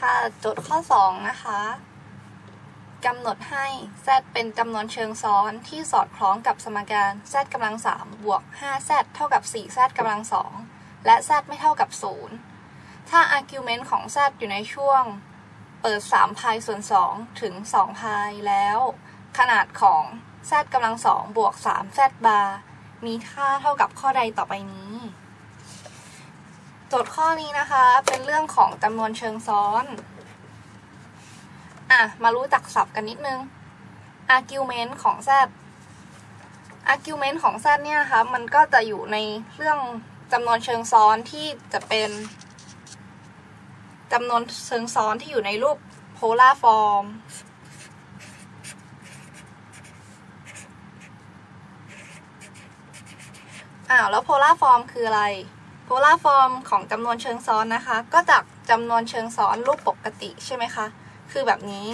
ค่ะ โจทย์ข้อ 2 นะคะกำหนดให้ z เป็นจำนวนเชิงซ้อนที่สอดคล้องกับสมการ z กำลัง3บวก 5z เท่ากับ 4z กำลัง 2 และ z ไม่เท่ากับ 0 ถ้า argument ของ z อยู่ในช่วง เปิด3พายส่วน 2 ถึง2พายแล้ว ขนาดของ z กำลัง2บวก 3z บาร์มีค่าเท่ากับข้อใดต่อไปนี้ โจทย์ข้อนี้นะคะ เป็นเรื่องของจำนวนเชิงซ้อน อะ มารู้จักศัพท์กันนิดนึง argument ของ z argument ของ z เนี่ยนะคะมันก็จะอยู่ในเรื่องจำนวนเชิงซ้อนที่จะเป็นจำนวนเชิงซ้อนที่อยู่ในรูป polar form อ้าว แล้ว polar form คืออะไร polar form ของจำนวนเชิงซ้อนนะคะ ก็จากจำนวนเชิงซ้อนรูปปกติใช่ไหมคะ คือแบบนี้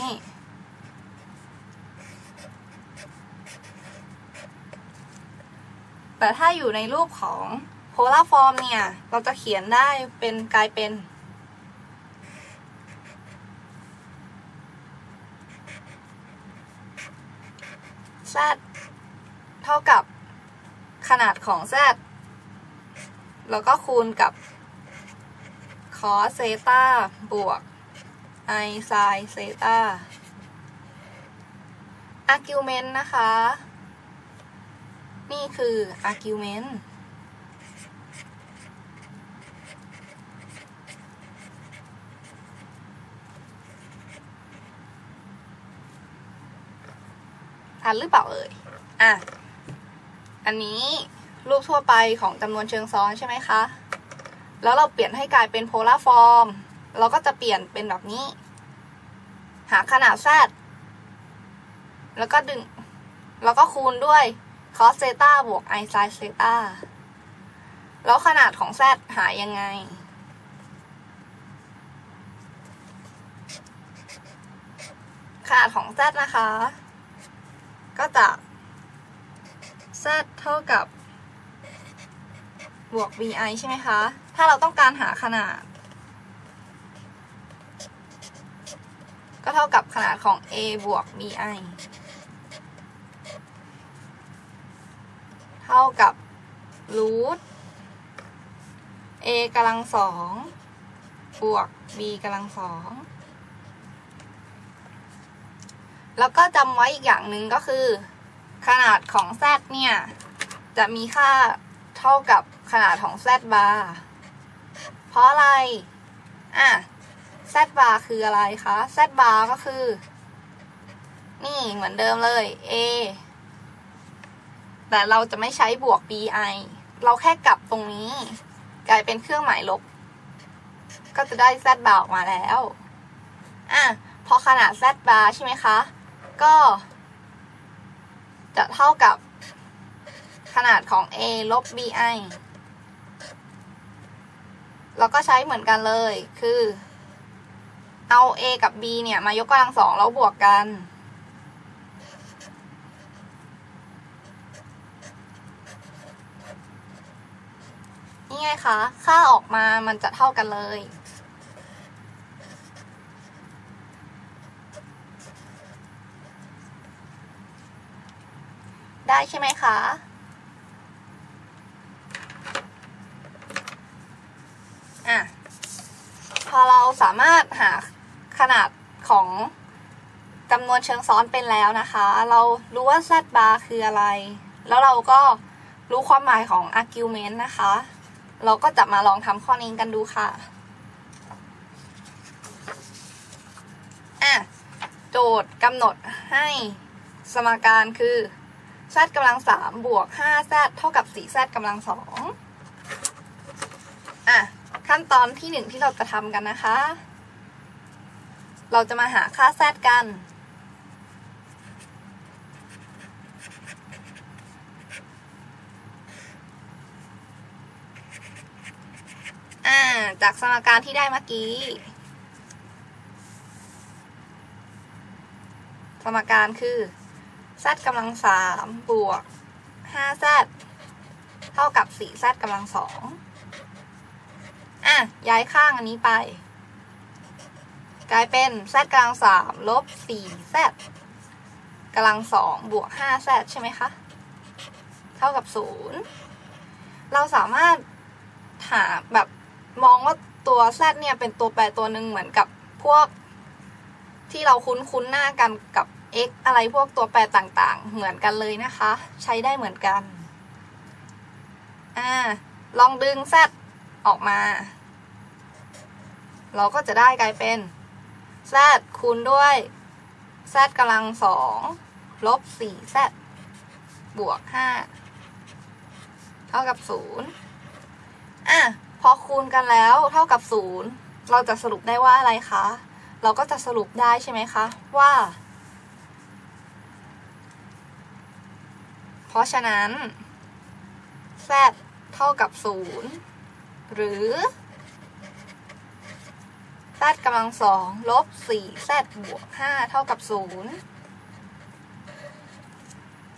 แต่ถ้าอยู่ในรูปของ polar form เนี่ย เราจะเขียนได้เป็นกลายเป็น z เท่ากับขนาดของ z แล้วก็คูณกับ cos เซตาบวก i sin เซตา argument นต์นะคะ นี่คือ argument ทันหรือเปล่าเอ่ย อะ อันนี้ รูปทั่วไปของจำนวนเชิงซ้อนใช่ไหมคะ แล้วเราเปลี่ยนให้กลายเป็นโพลาร์ฟอร์ม เราก็จะเปลี่ยนเป็นแบบนี้ หาขนาด z แล้วก็ดึง แล้วก็คูณด้วย cos เซตาบวก i sin เซตาแล้วขนาดของ z หายังไง ขนาดของ z นะคะ ก็จะ z เท่ากับ บวก vi ใช่ไหมคะ ถ้าเราต้องการหาขนาด ก็เท่ากับขนาดของ a บวก vi เท่ากับ root a กำลังสองบวก b กำลังสองแล้วก็จำไว้อีกอย่างหนึ่งก็คือ ขนาดของ z เนี่ย จะมีค่า เท่ากับขนาดของ z bar เพราะอะไร อะ z bar คืออะไรคะ z bar ก็คือ นี่เหมือนเดิมเลย a แต่เราจะไม่ใช้บวก bi เราแค่กลับตรงนี้ กลายเป็นเครื่องหมายลบ ก็จะได้ z bar ออกมาแล้ว อะ พอขนาด z bar ใช่ไหมคะ ก็ จะเท่ากับ ขนาดของ a ลบ bi เราก็ใช้เหมือนกันเลย คือ เอา a กับ b เนี่ย มายกกำลังสองแล้วบวกกัน นี่ไงคะ ค่าออกมามันจะเท่ากันเลยได้ใช่ไหมคะ พอเรา สามารถหาขนาดของจำนวนเชิงซ้อนเป็นแล้วนะคะ เรารู้ว่า z bar คืออะไร แล้วเราก็รู้ความหมายของ argument นะคะ เราก็จะมาลองทำข้อนี้กันดูค่ะอะโจทย์กำหนดให้สมการคือ z กำลังสามบวก 5z เท่ากับ 4z กำลังสอง ขั้นตอนที่หนึ่งที่เราจะทำกันนะคะ เราจะมาหาค่า z กัน อ่า จากสมการที่ได้เมื่อกี้ สมการคือ z กำลังสามบวก 5z เท่ากับ 4z กำลังสองะย้ายข้างอันนี้ไป กลายเป็น z กำลังสามลบสี่ z กำลังสองบวกห้า z ใช่ไหมคะ เท่ากับศูนย์เราสามารถหาแบบมองว่าตัว z เนี่ยเป็นตัวแปรตัวหนึ่งเหมือนกับพวกที่เราคุ้นคุ้นๆหน้ากันกับ x อะไรพวกตัวแปรต่างๆ เหมือนกันเลยนะคะ ใช้ได้เหมือนกัน อ่า ลองดึง z ออกมา เราก็จะได้กลายเป็น z คูณด้วย z กำลังสองลบสี่ z บวกห้าเท่ากับศูนย์อะพอคูณกันแล้วเท่ากับศูนย์เราจะสรุปได้ว่าอะไรคะ เราก็จะสรุปได้ใช่ไหมคะ ว่า เพราะฉะนั้น z เท่ากับศูนย์หรือ z กำลังสองลบสี่ z บวกห้าเท่ากับศูนย์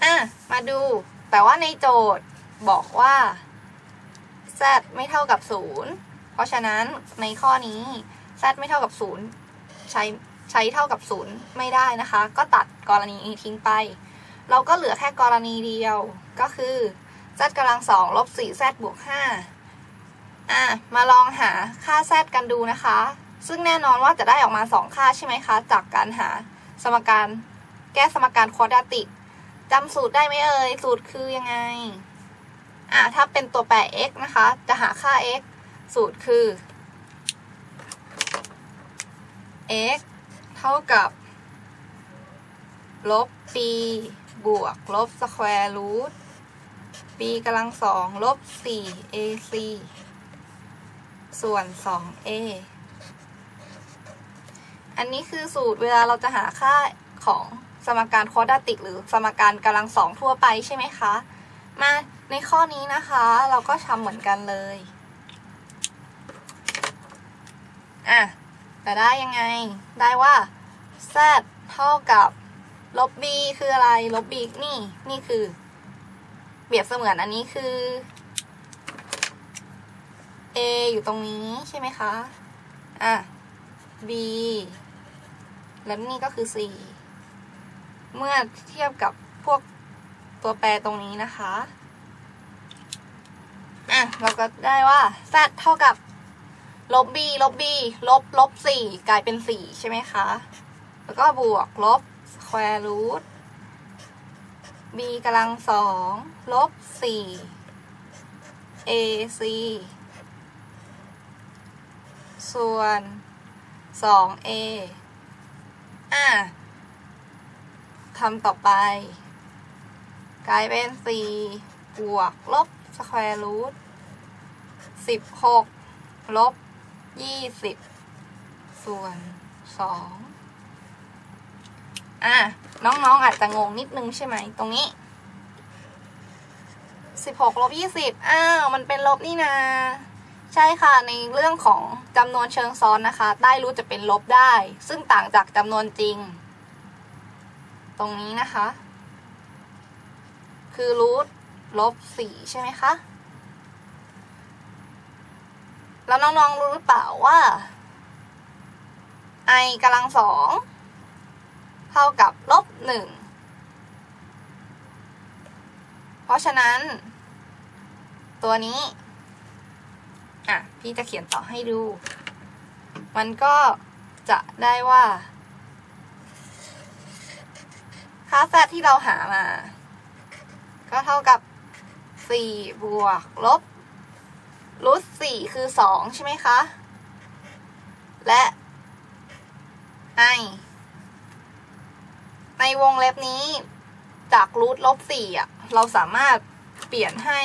อะ มาดู แต่ว่าในโจทย์บอกว่า z ไม่เท่ากับศูนย์เพราะฉะนั้นในข้อนี้ z ไม่เท่ากับศูนย์ใช้ใช้เท่ากับศูนย์ไม่ได้นะคะ ก็ตัดกรณีนี้ทิ้งไป เราก็เหลือแค่กรณีเดียวก็คือ z กำลังสองลบสี่ z บวกห้าอะ มาลองหาค่า z กันดูนะคะ ซึ่งแน่นอนว่าจะได้ออกมา 2 ค่าใช่ไหมคะ จากการหาสมการแก้สมการควอดราติกจำสูตรได้ไหมเอ่ย สูตรคือยังไง อ่าถ้าเป็นตัวแปร x นะคะ จะหาค่า x สูตรคือ x เท่ากับ ลบ b บวก ลบสแควร์รูท b กำลังสองลบ 4 ac ส่วน 2a อันนี้คือสูตรเวลาเราจะหาค่าของสมการโคดาติก หรือสมการกำลังสองทั่วไปใช่ไหมคะ มาในข้อนี้นะคะ เราก็ทำเหมือนกันเลย อะแต่ได้ยังไง ได้ว่า z เท่ากับลบ b คืออะไร ลบ b นี่ นี่คือ เปรียบเสมือนอันนี้คือ a อยู่ตรงนี้ใช่ไหมคะ อะ b แล้วนี่ก็คือ c เมื่อเทียบกับพวกตัวแปรตรงนี้นะคะ อะ เราก็ได้ว่า z เท่ากับ ลบ b ลบ b ลบ ลบสี่กลายเป็นสี่ใช่ไหมคะ แล้วก็บวกลบ square root b กำลังสองลบสี่ ac ส่วน 2a อะทำต่อไป กลายเป็น4บวก ลบสแควร์รูท16ลบ20ส่วน2อะ น้องๆอาจจะงงนิดนึงใช่ไหม ตรงนี้16ลบ20อ้าว มันเป็นลบนี่นา ใช่ค่ะในเรื่องของจำนวนเชิงซ้อนนะคะได้รู้จะเป็นลบได้ ซึ่งต่างจากจำนวนจริง ตรงนี้นะคะ คือรูทลบสี่ใช่ไหมคะ แล้วน้องๆรู้หรือเปล่าว่า i กำลังสองเท่ากับลบหนึ่งเพราะฉะนั้น ตัวนี้ อะ พี่จะเขียนต่อให้ดู มันก็จะได้ว่า ค่าแซที่เราหามา ก็เท่ากับ4บวกลบรูท4คือ2ใช่ไหมคะ และ i ในวงเล็บนี้ จากรูทลบ4อะ เราสามารถเปลี่ยนให้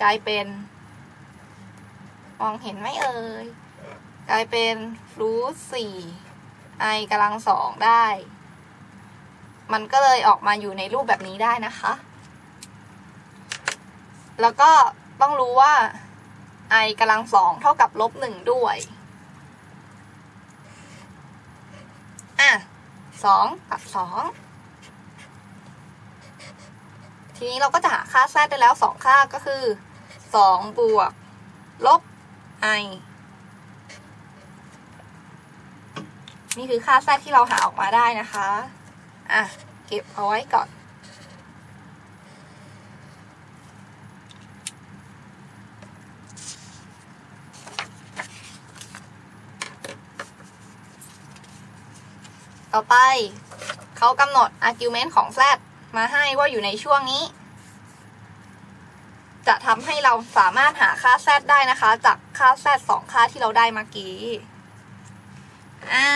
กลายเป็น มองเห็นไหมเอ่ย กลายเป็นรูทสี่ไอกำลังสองได้ มันก็เลยออกมาอยู่ในรูปแบบนี้ได้นะคะ แล้วก็ต้องรู้ว่า i กำลังสองเท่ากับลบหนึ่งด้วย อะสองกับสองทีนี้เราก็จะหาค่าแซดได้แล้วสองค่าก็คือสองบวก ลบ i นี่คือค่าแซดที่เราหาออกมาได้นะคะ อะ เก็บเอาไว้ก่อน ต่อไป เขากำหนด argument ของ z มาให้ว่าอยู่ในช่วงนี้ จะทำให้เราสามารถหาค่า z ได้นะคะ จากค่า z สองค่าที่เราได้เมื่อกี้ อ่า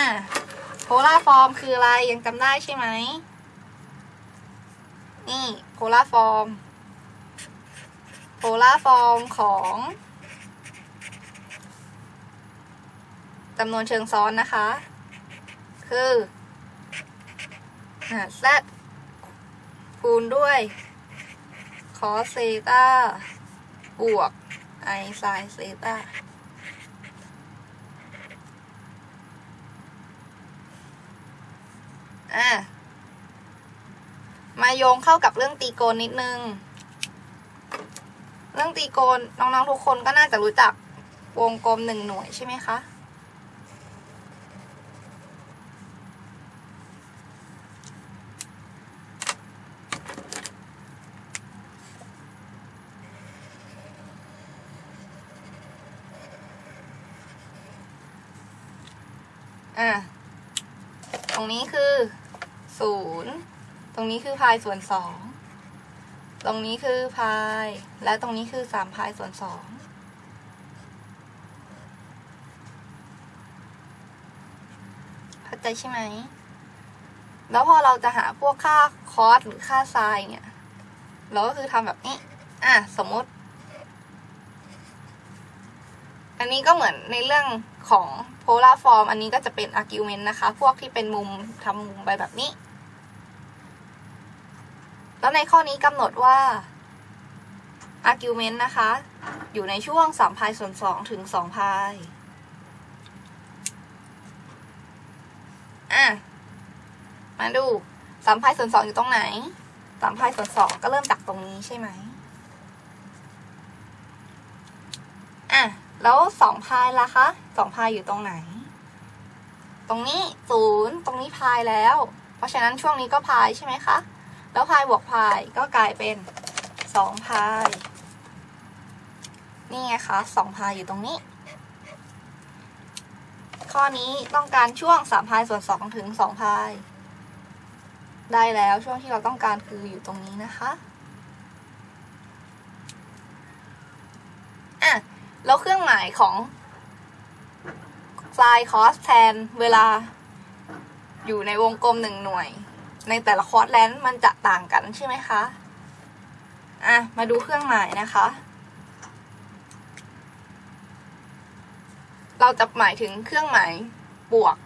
โพลาร์ฟอร์มคืออะไรยังจำได้ใช่ไหม นี่โพลาร์ฟอร์มโพลาร์ฟอร์มของจำนวนเชิงซ้อนนะคะ คือ z คูณด้วย cos เซตาบวก i sin เซตาอะมาโยงเข้ากับเรื่องตีโกนนิดนึง เรื่องตีโกนน้องๆทุกคนก็น่าจะรู้จักวงกลมหนึ่งหน่วยใช่ไหมคะ อะ ตรงนี้คือศูนย์ ต รงนี้คือพายส่วนสอง ตรงนี้คือพาย และตรงนี้คือสามพายส่วนสองเข้าใจใช่ไหม แล้วพอเราจะหาพวกค่าคอสหรือค่าไซน์เนี่ย เราก็คือทำแบบนี้ อะ สมมติ อันนี้ก็เหมือนในเรื่องของ polar form อันนี้ก็จะเป็น argument นะคะ พวกที่เป็นมุมทำมุมไปแบบนี้ แล้วในข้อนี้กำหนดว่า argument นะคะ อยู่ในช่วง3พายส่วน2ถึง2พายอะ มาดู3พายส่วน2อยู่ตรงไหน3พายส่วน2ก็เริ่มจากตรงนี้ใช่ไหมอะ แล้วสองพายล่ะคะสองพายอยู่ตรงไหน ตรงนี้ศูนย์ตรงนี้พายแล้ว เพราะฉะนั้นช่วงนี้ก็พายใช่ไหมคะ แล้วพายบวกพายก็กลายเป็นสองพาย นี่ไงคะสองพายอยู่ตรงนี้ ข้อนี้ต้องการช่วงสามพายส่วนสองถึงสองพาย ได้แล้วช่วงที่เราต้องการคืออยู่ตรงนี้นะคะอะแล้วเครื่องหมายของ sin cos tan เวลาอยู่ในวงกลมหนึ่งหน่วย ในแต่ละคอร์สแลนด์มันจะต่างกันใช่ไหมคะ อะ มาดูเครื่องหมายนะคะ เราจะหมายถึงเครื่องหมายบวก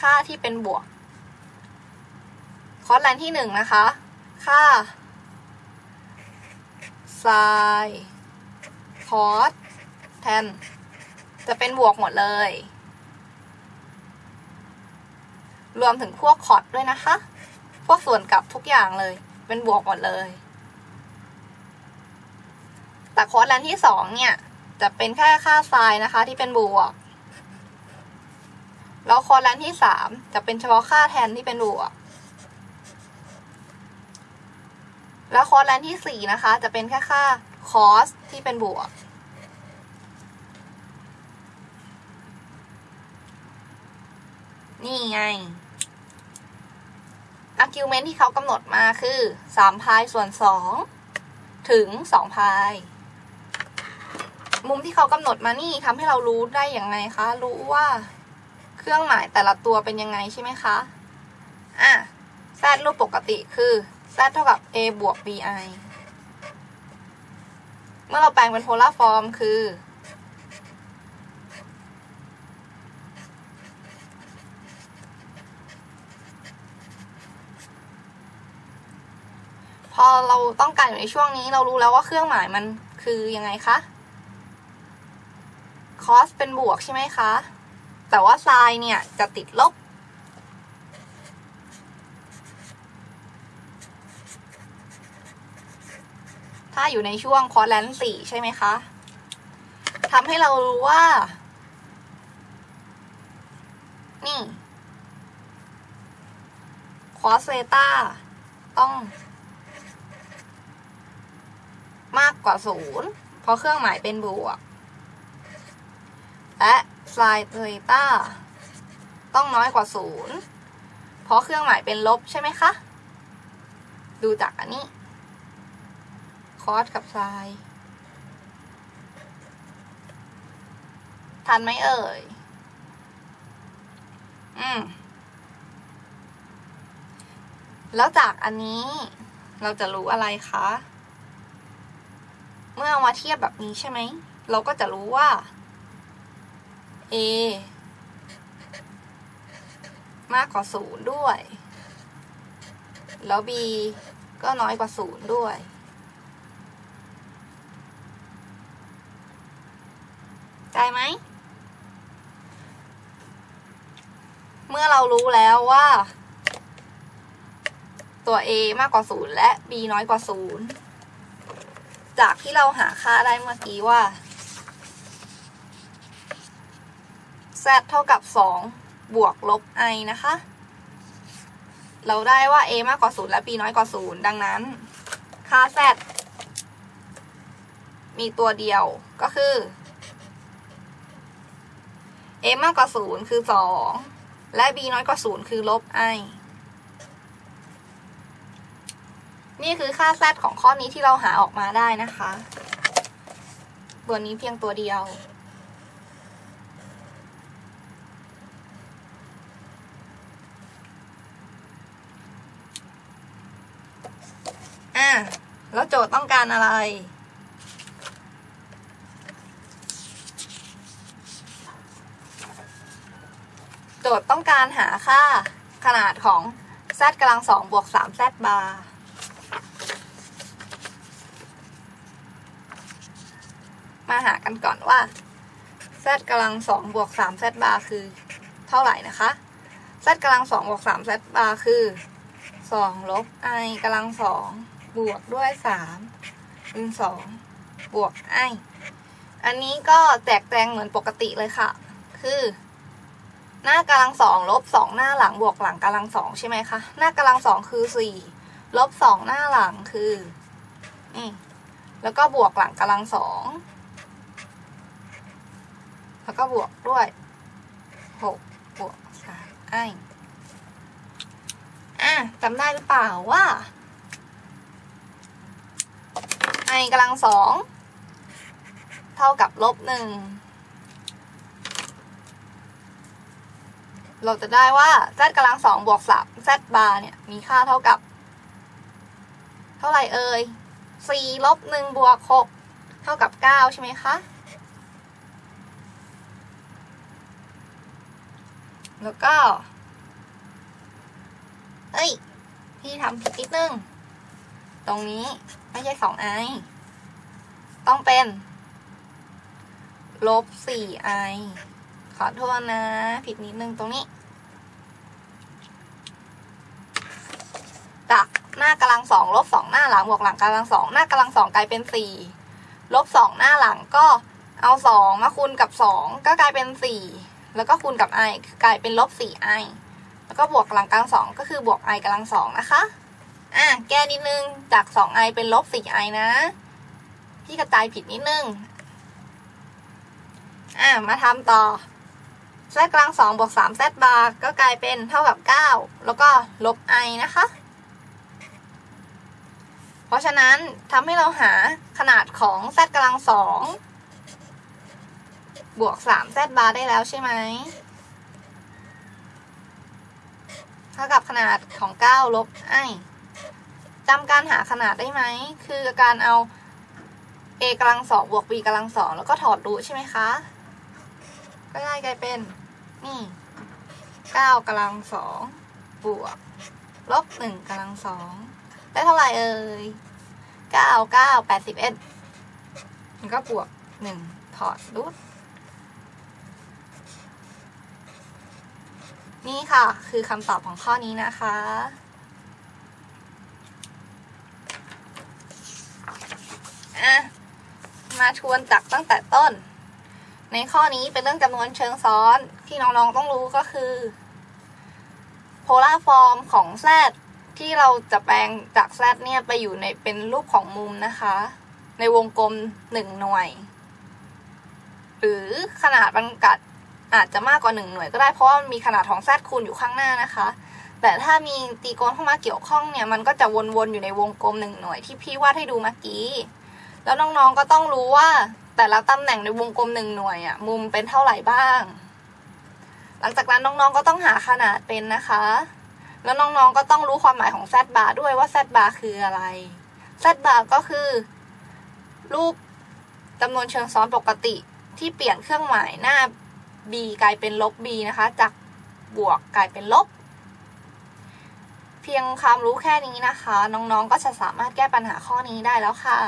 ค่าที่เป็นบวก คอร์สแลนด์ที่หนึ่งนะคะ ค่า sin คอสแทนจะเป็นบวกหมดเลย รวมถึงพวกคอร์ดด้วยนะคะ พวกส่วนกลับทุกอย่างเลย เป็นบวกหมดเลย แต่คอร์สแลนที่สองเนี่ย จะเป็นแค่ค่าไซน์นะคะ ที่เป็นบวก แล้วคอร์สแลนที่สามจะเป็นเฉพาะค่าแทนที่เป็นบวก แล้วคอร์สแลนที่สี่นะคะ จะเป็นแค่ค่าคอสที่เป็นบวกนี่ไง argument ที่เขากำหนดมาคือ3พายส่วน 2 ถึง2พายมุมที่เขากำหนดมานี่ทำให้เรารู้ได้อย่างไงคะ รู้ว่าเครื่องหมายแต่ละตัวเป็นยังไงใช่ไหมคะอะ z รูปปกติคือ z เท่ากับ a บวก bi เมื่อเราแปลงเป็นโพลาร์ฟอร์มคือ เราต้องการอยู่ในช่วงนี้เรารู้แล้วว่าเครื่องหมายมันคือยังไงคะคอสเป็นบวกใช่ไหมคะ แต่ว่าไซน์เนี่ยจะติดลบ ถ้าอยู่ในช่วงคอสแลนสี่ใช่ไหมคะทำให้เรารู้ว่า นี่คอสเซต้าต้อง มากกว่าศูนย์เพราะเครื่องหมายเป็นบวก และ sin เซต้าต้องน้อยกว่าศูนย์เพราะเครื่องหมายเป็นลบใช่ไหมคะ ดูจากอันนี้ cos กับ sin ทันไหมเอ่ย อืม แล้วจากอันนี้เราจะรู้อะไรคะ มื่อเอามาเทียบแบบนี้ใช่ไหม เราก็จะรู้ว่า a มากกว่าศูนย์ด้วย แล้ว b ก็น้อยกว่าศูนย์ด้วย ได้ไหม เมื่อเรารู้แล้วว่า ตัว a มากกว่าศูนย์และ b น้อยกว่าศูนย์ จากที่เราหาค่าได้เมื่อกี้ว่า z เท่ากับสองบวกลบ i นะคะ เราได้ว่า a มากกว่าศูนย์และ b น้อยกว่าศูนย์ดังนั้น ค่า z มีตัวเดียวก็คือ a มากกว่าศูนย์คือสองและ b น้อยกว่าศูนย์คือลบ i นี่คือค่า z ของข้อนี้ที่เราหาออกมาได้นะคะ ตัวนี้เพียงตัวเดียว อะ แล้วโจทย์ต้องการอะไรโจทย์ต้องการหาค่าขนาดของ z กำลังสองบวกสาม z บาร์ มาหากันก่อนว่า z กำลังสองบวกสาม z บาร์คือเท่าไหร่นะคะ z กำลังสองบวกสาม z บาร์คือสองลบ i กำลังสองบวกด้วยสามเป็นสองบวก i อันนี้ก็แจกแจงเหมือนปกติเลยค่ะ คือหน้ากำลังสองลบสองหน้าหลังบวกหลังกำลังสองใช่ไหมคะ หน้ากำลังสองคือสี่ลบสองหน้าหลังคือนี่แล้วก็บวกหลังกำลังสอง แล้วก็บวกด้วยหกบวกสามไอ้อะจำได้หรือเปล่าว่าไอกำลังสองเท่ากับลบหนึ่งเราจะได้ว่า z กำลังสองบวกสาม z บาร์เนี่ย มีค่าเท่ากับ เท่าไหร่เอ่ยสี่ลบหนึ่งบวกหกเท่ากับเก้าใช่ไหมคะ แล้วก็ เอ้ย พี่ทำผิดนิดนึง ตรงนี้ไม่ใช่สองไอ ต้องเป็น ลบสี่ไอ ขอโทษนะ ผิดนิดนึงตรงนี้จากหน้ากำลังสองลบสองหน้าหลังบวกหลังกำลังสองหน้ากำลังสองกลายเป็นสี่ลบสองหน้าหลังก็เอาสองมาคูณกับสองก็กลายเป็นสี่ แล้วก็คูณกับ i กลายเป็นลบสี่ i แล้วก็บวกหลังกำลังสองก็คือบวก i กำลังสองนะคะ อะ แก้นิดนึง จากสอง i เป็นลบสี่ i นะ พี่กระจายผิดนิดนึง อะ มาทำต่อ z กลางสองบวกสาม z บาร์ก็กลายเป็นเท่ากับเก้าแล้วก็ลบ i นะคะเพราะฉะนั้นทำให้เราหาขนาดของ z กำลังสอง บวกสาม z บาร์ได้แล้วใช่ไหมเท่ากับขนาดของเก้าลบ i จำการหาขนาดได้ไหม คือการเอา a กำลังสองบวก b กำลังสองแล้วก็ถอดรูทใช่ไหมคะ ก็ได้กลายเป็น นี่เก้ากำลังสองบวก ลบหนึ่งกำลังสองได้เท่าไหร่เอ่ยเก้าเก้าแปดสิบเอ็ดมันก็บวกหนึ่งถอดรูท นี่ค่ะ คือคำตอบของข้อนี้นะคะ อะ มาทวนจากตั้งแต่ต้น ในข้อนี้เป็นเรื่องจำนวนเชิงซ้อนที่น้องๆต้องรู้ก็คือโพลาร์ฟอร์มของ z ที่เราจะแปลงจาก z เนี่ยไปอยู่ในเป็นรูปของมุมนะคะ ในวงกลมหนึ่งหน่วย หรือขนาดมันกัด อาจจะมากกว่าหนึ่งหน่วยก็ได้เพราะว่ามีขนาดของ z คูณอยู่ข้างหน้านะคะ แต่ถ้ามีตรีโกณเข้ามาเกี่ยวข้องเนี่ยมันก็จะวนๆอยู่ในวงกลมหนึ่งหน่วยที่พี่วาดให้ดูเมื่อกี้ แล้วน้องๆก็ต้องรู้ว่าแต่ละตำแหน่งในวงกลมหนึ่งหน่วยอะมุมเป็นเท่าไหร่บ้าง หลังจากนั้นน้องๆก็ต้องหาขนาดเป็นนะคะ แล้วน้องๆก็ต้องรู้ความหมายของ z bar ด้วยว่า z bar คืออะไร z bar ก็คือ รูปจำนวนเชิงซ้อนปกติที่เปลี่ยนเครื่องหมายหน้า b กลายเป็นลบ b นะคะ จากบวกกลายเป็นลบ เพียงความรู้แค่นี้นะคะ น้องๆก็จะสามารถแก้ปัญหาข้อนี้ได้แล้วค่ะ